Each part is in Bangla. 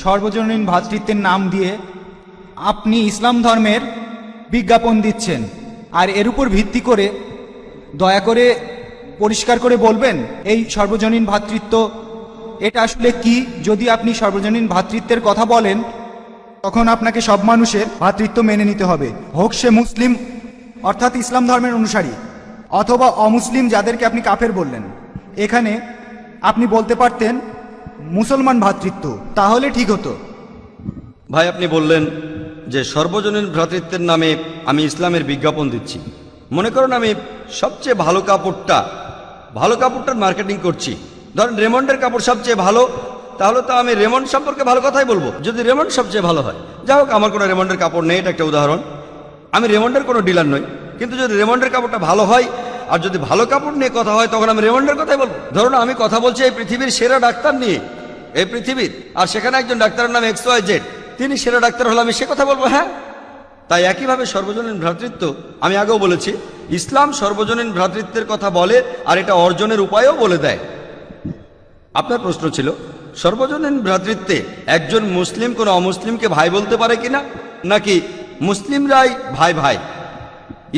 সর্বজনীন ভ্রাতৃত্বের নাম দিয়ে আপনি ইসলাম ধর্মের বিজ্ঞাপন দিচ্ছেন। আর এর উপর ভিত্তি করে দয়া করে পরিষ্কার করে বলবেন, এই সর্বজনীন ভ্রাতৃত্ব এটা আসলে কি? যদি আপনি সর্বজনীন ভ্রাতৃত্বের কথা বলেন, তখন আপনাকে সব মানুষের ভ্রাতৃত্ব মেনে নিতে হবে। হোক সে মুসলিম, অর্থাৎ ইসলাম ধর্মের অনুসারী, অথবা অমুসলিম যাদেরকে আপনি কাফের বললেন। এখানে আপনি বলতে পারতেন মুসলমান ভ্রাতৃত্ব তাহলে ঠিক হতো। ভাই, আপনি বললেন যে সর্বজনীন ভ্রাতৃত্বের নামে আমি ইসলামের বিজ্ঞাপন দিচ্ছি। মনে করুন আমি সবচেয়ে ভালো কাপড়টা, ভালো কাপড়টার মার্কেটিং করছি। ধরেন রেমন্ডের কাপড় সবচেয়ে ভালো, তাহলে তো আমি রেমন্ড সম্পর্কে ভালো কথাই বলব। যদি রেমন্ড সবচেয়ে ভালো হয়, যাই হোক, আমার কোনো রেমন্ডের কাপড় নেই, এটা একটা উদাহরণ। আমি রেমন্ডের কোনো ডিলার নই, কিন্তু যদি রেমন্ডের কাপড়টা ভালো হয় আর যদি ভালো কাপড় নিয়ে কথা হয়, তখন আমি রেমন্ডের কথাই বলব। ধরুন আমি কথা বলছি এই পৃথিবীর সেরা ডাক্তার নিয়ে। এই পৃথিবীর। আর সেখানে একজন ডাক্তারের নাম এক্স ওয়াই জেড। তিনি সেরা ডাক্তার হলে আমি সে কথা বলব হ্যাঁ? তাই একইভাবে সর্বজনীন ভ্রাতৃত্ব, আমি আগেও বলেছি, ইসলাম সর্বজনীন ভ্রাতৃত্বের কথা বলে আর এটা অর্জনের উপায়ও বলে দেয়। আপনার প্রশ্ন ছিল, সর্বজনীন ভ্রাতৃত্বে একজন মুসলিম কোনো অমুসলিমকে ভাই বলতে পারে কিনা? নাকি মুসলিমরাই ভাই ভাই?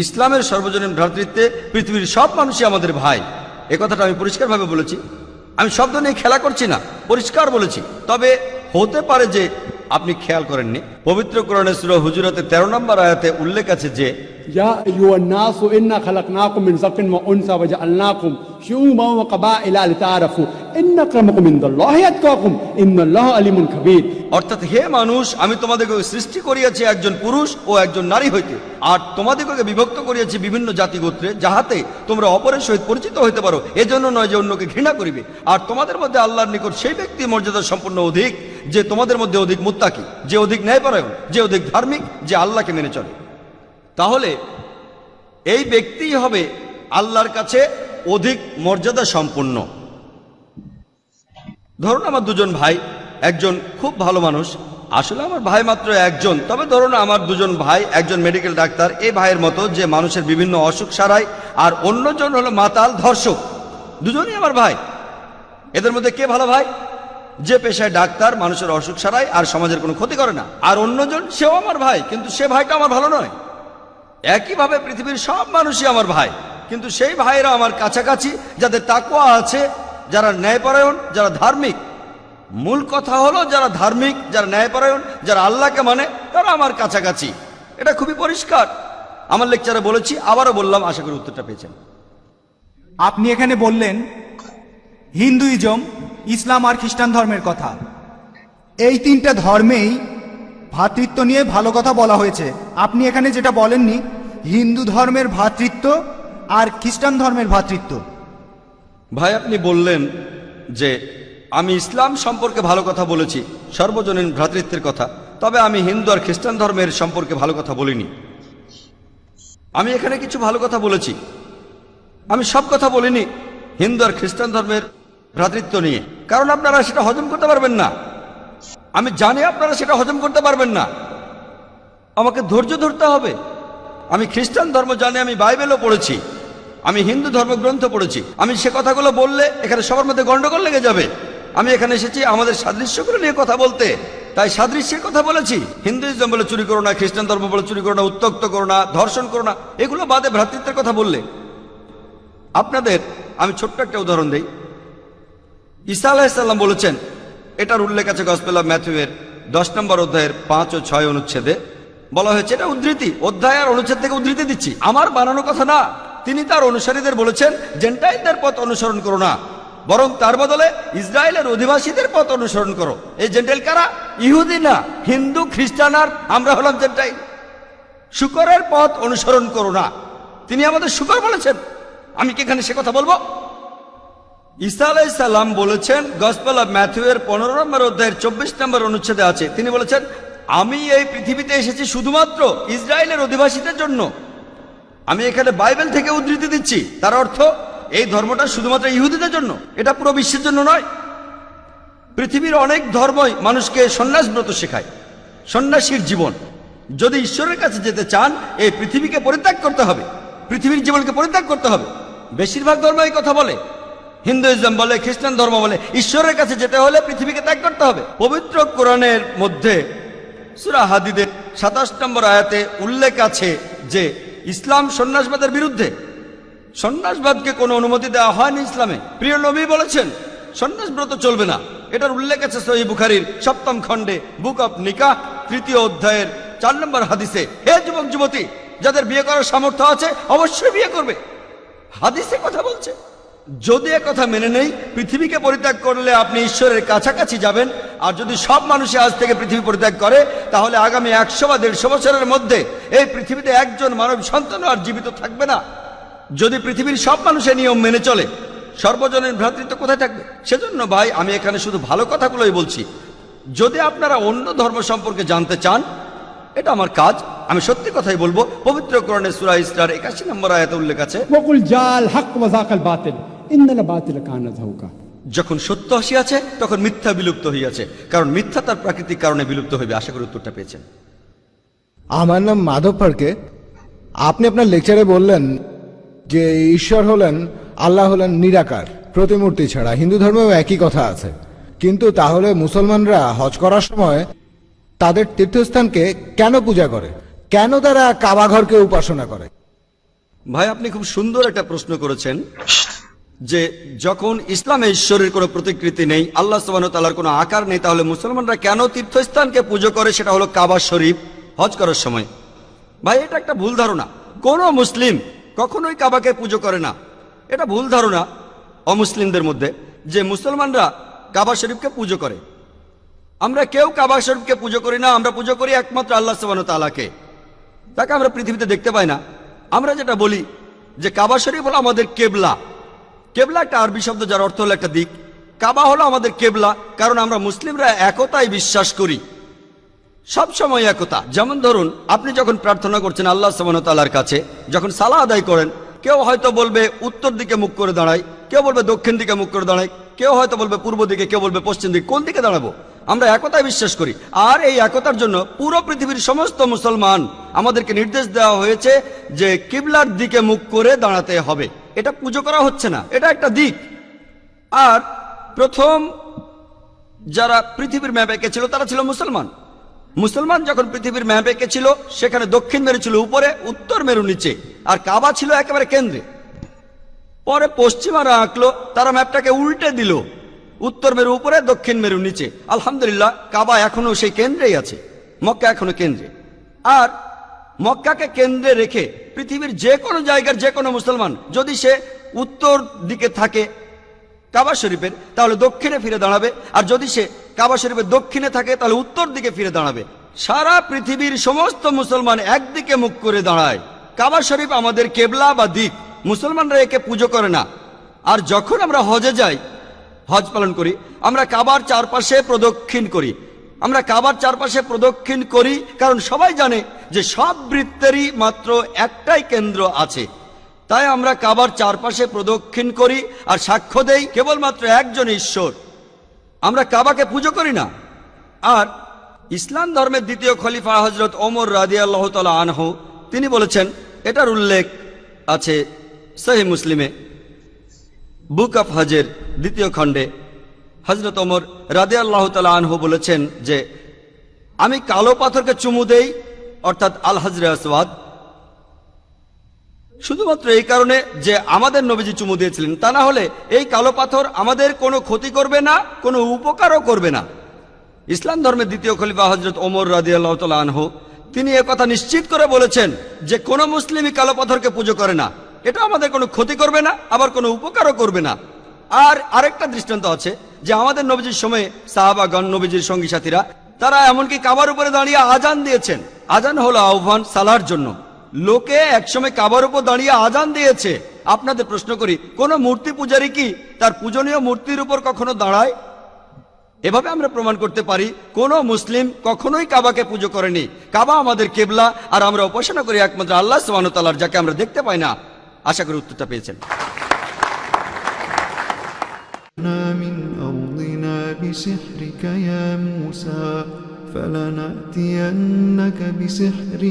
ইসলামের সর্বজনীন ভ্রাতৃত্বে পৃথিবীর সব মানুষই আমাদের ভাই। এ কথাটা আমি পরিষ্কারভাবে বলেছি। আমি শব্দ নিয়ে খেলা করছি না, পরিষ্কার বলেছি। তবে হতে পারে যে আপনি খেয়াল করেননি? পবিত্র কোরআনে সূরা হুজুরাতে 13 নম্বর আয়াতে উল্লেখ আছে যে ইয়া আইয়ুহান নাস ইন্না খালাকনাকুম মিন ওয়া উনসা ওয়া জাআলনাকুম ওয়া কাবাইলা লিতাআরাফু। ইন্না আতকাকুম ইন্নাল্লাহু আলিমুন খাবীর। অর্থাৎ হে মানুষ আমি তোমাদেরকে সৃষ্টি করিয়াছি একজন পুরুষ ও একজন নারী হইতে আর তোমাদেরকে বিভক্ত করিয়াছি বিভিন্ন জাতি গোত্রে যাহাতে তোমরা অপরের সহিত পরিচিত হইতে পারো। এজন্য নয় যে অন্যকে ঘৃণা করিবে। আর তোমাদের মধ্যে আল্লাহর নিকট সেই ব্যক্তি মর্যাদা সম্পূর্ণ অধিক। যে তোমাদের মধ্যে অধিক মুত্তাকি, যে অধিক ন্যায়পরায়ণ, যে অধিক ধার্মিক, যে আল্লাহকে মেনে চলে। তাহলে এই ব্যক্তিই হবে আল্লাহর কাছে অধিক মর্যাদা সম্পন্ন ধরুন আমার দুজন ভাই, একজন খুব ভালো মানুষ, আসলে আমার ভাই মাত্র একজন, তবে ধরুন আমার দুজন ভাই, একজন মেডিকেল ডাক্তার এই ভাইয়ের মতো যে মানুষের বিভিন্ন অসুখ সারায়, আর অন্যজন হলো মাতাল ধর্ষক। দুজনই আমার ভাই। এদের মধ্যে কে ভালো ভাই? যে পেশায় ডাক্তার, মানুষের অসুখ সারায় আর সমাজের কোনো ক্ষতি করে না। আর অন্যজন, সেও আমার ভাই, কিন্তু সে ভাইটা আমার ভালো নয়। একইভাবে পৃথিবীর সব মানুষই আমার ভাই, কিন্তু সেই ভাইয়েরা আমার কাছাকাছি, যাদের তাকুয়া আছে, যারা ন্যায়পরায়ণ, যারা ধার্মিক। মূল কথা হলো, যারা ধার্মিক, যারা ন্যায়পরায়ণ, যারা আল্লাহকে মানে তারা আমার কাছাকাছি। এটা খুবই পরিষ্কার। আমার লেকচারে বলেছি, আবারও বললাম, আশা করি উত্তরটা পেয়েছেন। আপনি এখানে বললেন, হিন্দুইজম ইসলাম আর খ্রিস্টান ধর্মের কথা। এই তিনটা ধর্মেই ভ্রাতৃত্ব নিয়ে ভালো কথা বলা হয়েছে। আপনি এখানে যেটা বলেননি, হিন্দু ধর্মের ভ্রাতৃত্ব আর খ্রিস্টান ধর্মের ভ্রাতৃত্ব। ভাই, আপনি বললেন যে আমি ইসলাম সম্পর্কে ভালো কথা বলেছি, সর্বজনীন ভ্রাতৃত্বের কথা। তবে আমি হিন্দু আর খ্রিস্টান ধর্মের সম্পর্কে ভালো কথা বলিনি। আমি এখানে কিছু ভালো কথা বলেছি। আমি সব কথা বলিনি, হিন্দু আর খ্রিস্টান ধর্মের ভ্রাতৃত্ব নিয়ে। কারণ আপনারা সেটা হজম করতে পারবেন না। আমি জানি আপনারা সেটা হজম করতে পারবেন না। আমাকে ধৈর্য ধরতে হবে। আমি খ্রিস্টান ধর্ম জানি, আমি বাইবেলও পড়েছি। আমি হিন্দু ধর্মগ্রন্থ পড়েছি। আমি সে কথাগুলো বললে এখানে সবার মধ্যে গন্ডগোল লেগে যাবে। আমি এখানে এসেছি আমাদের সাদৃশ্যগুলো নিয়ে কথা বলতে। তাই সাদৃশ্যের কথা বলেছি। হিন্দুইজম বলে চুরি করো না, খ্রিস্টান ধর্ম বলে চুরি করো না উত্তক্ত করো না, ধর্ষণ করো না, এগুলো বাদে ভ্রাতৃত্বের কথা বললে। আপনাদের, আমি ছোট্ট একটা উদাহরণ দিই। ঈসা আলাহিসাল্লাম বলেছেন, এটার উল্লেখ আছে গসপেল ম্যাথুয়ের দশ নম্বর অধ্যায়ের পাঁচ ও ছয় অনুচ্ছেদে। বলা হয়েছে, এটা উদ্ধৃতি, অধ্যায় আর অনুচ্ছেদ থেকে উদ্ধৃতি দিচ্ছি। আমার বানানো কথা না, তিনি তার অনুসারীদের বলেছেন, জেন্টাইলদের পথ অনুসরণ করো না, বরং তার বদলে ইসরায়েলের অধিবাসীদের পথ অনুসরণ করো। এই জেন্টাইল কারা? ইহুদি না, হিন্দু, খ্রিস্টান আর আমরা হলাম জেন্টাইল। শুকরের পথ অনুসরণ করো না। তিনি আমাদের শুকর বলেছেন। আমি কি এখানে সে কথা বলব? ঈসা আলাইসাল্লাম বলেছেন গসপেল অফ ম্যাথুয়ের পনেরো নম্বর অধ্যায়ের চব্বিশ নম্বর অনুচ্ছেদে আছে। তিনি বলেছেন, আমি এই পৃথিবীতে এসেছি শুধুমাত্র ইসরায়েলের অধিবাসীদের জন্য। আমি এখানে বাইবেল থেকে উদ্ধৃতি দিচ্ছি। তার অর্থ, এই ধর্মটা শুধুমাত্র ইহুদিদের জন্য, এটা পুরো বিশ্বের জন্য নয়। পৃথিবীর অনেক ধর্মই মানুষকে সন্ন্যাস ব্রত শেখায়, সন্ন্যাসীর জীবন। যদি ঈশ্বরের কাছে যেতে চান, এই পৃথিবীকে পরিত্যাগ করতে হবে। পৃথিবীর জীবনকে পরিত্যাগ করতে হবে। বেশিরভাগ ধর্ম এই কথা বলে। হিন্দুইজম বলে, খ্রিস্টান ধর্ম বলে, ঈশ্বরের কাছে যেতে হলে পৃথিবীকে ত্যাগ করতে হবে। পবিত্র কোরআনের মধ্যে সুরা হাদিদের সাতাশ নম্বর আয়াতে উল্লেখ আছে যে, ইসলাম সন্ন্যাসবাদের বিরুদ্ধে। সন্ন্যাসবাদকে কোনো অনুমতি দেওয়া হয়নি ইসলামে। প্রিয় নবী বলেছেন সন্ন্যাসব্রত চলবে না। এটার উল্লেখ আছে সহি বুখারির সপ্তম খণ্ডে, বুক অফ নিকা তৃতীয় অধ্যায়ের চার নম্বর হাদিসে। হে যুবক, যুবতী, যাদের বিয়ে করার সামর্থ্য আছে, অবশ্যই বিয়ে করবে। হাদিসে কথা বলছে। যদি কথা মেনে নেই, পৃথিবীকে পরিত্যাগ করলে আপনি ঈশ্বরের কাছাকাছি যাবেন। আর যদি সব মানুষই আজ থেকে পৃথিবী পরিত্যাগ করে, তাহলে আগামী একশো বা দেড়শো বছরের মধ্যে এই পৃথিবীতে একজন মানব সন্তান আর জীবিত থাকবে না। যদি পৃথিবীর সব মানুষের নিয়ম মেনে চলে সর্বজনীন ভ্রাতৃত্ব কোথায় থাকবে? সেজন্য ভাই, আমি এখানে শুধু ভালো কথাগুলোই বলছি। যদি আপনারা অন্য ধর্ম সম্পর্কে জানতে চান, এটা আমার কাজ, আমি সত্যি কথাই বলব, পবিত্র কোরণে সুরা ইসরার 81 নম্বর আয়াত উল্লেখ আছে জাল বাতিল কানা ধৌকা যখন সত্য আছে তখন মিথ্যা বিলুপ্ত হইয়াছে। কারণ মিথ্যা তার প্রাকৃতিক কারণে বিলুপ্ত হইবে। আশা করি উত্তরটা পেয়েছেন। আমার নাম মাধব পার্কে আপনি আপনার লেকচারে বললেন যে ঈশ্বর হলেন আল্লাহ হলেন নিরাকার প্রতিমূর্তি ছাড়া। হিন্দু ধর্মেও একই কথা আছে। কিন্তু তাহলে মুসলমানরা হজ করার সময় তাদের তীর্থস্থানকে কেন পূজা করে? কেন তারা কাবাঘরকে উপাসনা করে? ভাই আপনি খুব সুন্দর একটা প্রশ্ন করেছেন। যে যখন ইসলামে ঈশ্বরের কোনো প্রতিকৃতি নেই, আল্লাহ তালার কোনো আকার নেই, তাহলে মুসলমানরা কেন তীর্থস্থানকে পুজো করে সেটা হলো কাবা শরীফ, হজ করার সময়? ভাই, এটা একটা ভুল ধারণা। কোন মুসলিম কখনোই কাবাকে পুজো করে না। এটা ভুল ধারণা অমুসলিমদের মধ্যে যে মুসলমানরা কাবা শরীফকে পুজো করে। আমরা কেউ কাবা শরীফকে পুজো করি না, আমরা পুজো করি একমাত্র আল্লাহ সুবাহ তালাকে তাকে আমরা পৃথিবীতে দেখতে পাই না। আমরা যেটা বলি যে কাবা শরীফ হলো আমাদের কেবলা। কেবলা একটা আরবি শব্দ যার অর্থ হলো একটা দিক। কাবা হলো আমাদের কেবলা, কারণ আমরা মুসলিমরা একতায় বিশ্বাস করি। সব সময় একতা। যেমন ধরুন, আপনি যখন প্রার্থনা করছেন আল্লাহ সামনতালার কাছে, যখন সালা আদায় করেন, কেউ হয়তো বলবে উত্তর দিকে মুখ করে দাঁড়ায় কেউ বলবে দক্ষিণ দিকে মুখ করে দাঁড়ায় কেউ হয়তো বলবে পূর্ব দিকে, কেউ বলবে পশ্চিম দিকে, কোন দিকে দাঁড়াবো? আমরা একতায় বিশ্বাস করি। আর এই একতার জন্য পুরো পৃথিবীর সমস্ত মুসলমান আমাদেরকে নির্দেশ দেওয়া হয়েছে যে কিবলার দিকে মুখ করে দাঁড়াতে হবে। এটা পুজো করা হচ্ছে না, এটা একটা দিক। আর প্রথম যারা পৃথিবীর ম্যাপ এঁকেছিল, তারা ছিল মুসলমান। মুসলমান যখন পৃথিবীর ম্যাপ এঁকেছিল, সেখানে দক্ষিণ মেরু ছিল উপরে, উত্তর মেরু নিচে, আর কাবা ছিল একেবারে কেন্দ্রে। পরে পশ্চিমারা আঁকলো, তারা ম্যাপটাকে উল্টে দিল। উত্তর মেরু উপরে, দক্ষিণ মেরু নিচে। আলহামদুলিল্লাহ, কাবা এখনও সেই কেন্দ্রেই আছে। মক্কা এখনও কেন্দ্রে। আর মক্কাকে কেন্দ্রে রেখে পৃথিবীর যে কোনো জায়গার যে কোনো মুসলমান যদি সে উত্তর দিকে থাকে কাবা শরীফের, তাহলে দক্ষিণে ফিরে দাঁড়াবে। আর যদি সে কাবা শরীফের দক্ষিণে থাকে, তাহলে উত্তর দিকে ফিরে দাঁড়াবে। সারা পৃথিবীর সমস্ত মুসলমান একদিকে মুখ করে দাঁড়ায়। কাবা শরীফ আমাদের কেবলা বা দিক মুসলমানরা একে পুজো করে না। আর যখন আমরা হজে যাই হজ পালন করি, আমরা কাবার চারপাশে প্রদক্ষিণ করি। আমরা কাবার চারপাশে প্রদক্ষিণ করি কারণ সবাই জানে যে সব বৃত্তেরই মাত্র একটাই কেন্দ্র আছে। তাই আমরা কাবার চারপাশে প্রদক্ষিণ করি আর সাক্ষ্য দেই কেবলমাত্র একজন ঈশ্বর। আমরা কাবাকে পুজো করি না। আর ইসলাম ধর্মের দ্বিতীয় খলিফা হজরত ওমর রাদি আল্লাহ তালা আনহ, তিনি বলেছেন, এটার উল্লেখ আছে সহি মুসলিমে। বুক অফ হজের দ্বিতীয় খণ্ডে হজরত ওমর রাদে আল্লাহ তালা আনহু বলেছেন যে, আমি কালো পাথরকে চুমু দেই, অর্থাৎ আল হজরে আসওয়াদ। শুধুমাত্র এই কারণে যে আমাদের নবীজি চুমু দিয়েছিলেন, তা না হলে এই কালো পাথর আমাদের কোনো ক্ষতি করবে না, কোনো উপকারও করবে না। ইসলাম ধর্মের দ্বিতীয় খলিফা হজরত ওমর রাদি আল্লাহ তালা আনহু, তিনি কথা নিশ্চিত করে বলেছেন যে, কোনো মুসলিমই কালো পাথরকে পুজো করে না। এটা আমাদের কোনো ক্ষতি করবে না, আবার কোনো উপকারও করবে না। আর আরেকটা দৃষ্টান্ত আছে যে আমাদের নবীজির সময়ে সাহাবাগণ, নবীজির সঙ্গী সাথীরা, তারা এমনকি কাবার উপরে দাঁড়িয়ে আজান দিয়েছেন। আজান হলো আহ্বান সালার জন্য। লোকে একসময় কাবার উপর দাঁড়িয়ে আজান দিয়েছে। আপনাদের প্রশ্ন করি, কোন মূর্তি পূজারী কি তার পূজনীয় মূর্তির উপর কখনো দাঁড়ায়? এভাবে আমরা প্রমাণ করতে পারি, কোন মুসলিম কখনোই কাবাকে পুজো করেনি। কাবা আমাদের কেবলা, আর আমরা উপাসনা করি একমাত্র আল্লাহ সুবাহতালার যাকে আমরা দেখতে পাই না। আশা করি উত্তরটা পেয়েছেন من أرضنا بسحرك يا موسى فلنأتينك بسحر